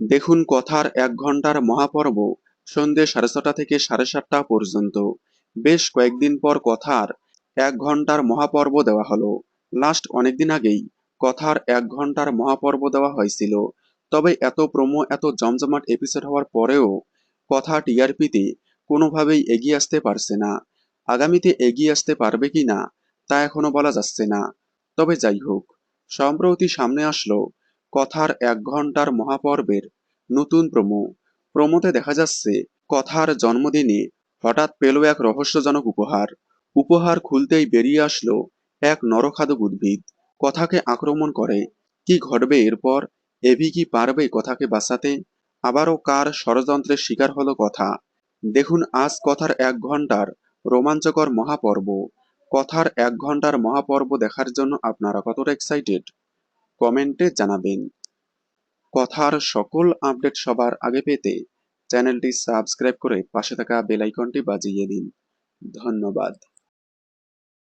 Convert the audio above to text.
দেখুন কথার এক ঘণ্টার মহাপর্ব সন্ধ্যে সাড়ে ছটা থেকে সাড়ে সাতটা পর্যন্ত। বেশ কয়েকদিন পর কথার এক ঘণ্টার মহাপর্ব দেওয়া হলো। লাস্ট অনেকদিন আগেই কথার এক ঘণ্টার মহাপর্ব দেওয়া হয়েছিল। তবে এত প্রোমো, এত জমজমাট এপিসোড হওয়ার পরেও কথা টিআরপিতে কোনোভাবেই এগিয়ে আসতে পারছে না। আগামীতে এগিয়ে আসতে পারবে কি না, তা এখনও বলা যাচ্ছে না। তবে যাই হোক, সম্প্রতি সামনে আসলো কথার এক ঘণ্টার মহাপর্বের নতুন প্রোমো। প্রোমোতে দেখা যাচ্ছে, কথার জন্মদিনে হঠাৎ পেল এক রহস্যজনক উপহার। উপহার খুলতেই বেরিয়ে আসলো এক নরখাদক উদ্ভিদ। কথাকে আক্রমণ করে, কি ঘটবে এরপর? এভি কি পারবে কথাকে বাঁচাতে? আবারও কার ষড়যন্ত্রের শিকার হলো কথা? দেখুন আজ কথার এক ঘণ্টার রোমাঞ্চকর মহাপর্ব। কথার এক ঘণ্টার মহাপর্ব দেখার জন্য আপনারা কতটা এক্সাইটেড কমেন্টে জানাবেন। কথার সকল আপডেট সবার আগে পেতে চ্যানেলটি সাবস্ক্রাইব করে পাশে থাকা বেলাইকনটি বাজিয়ে দিন। ধন্যবাদ।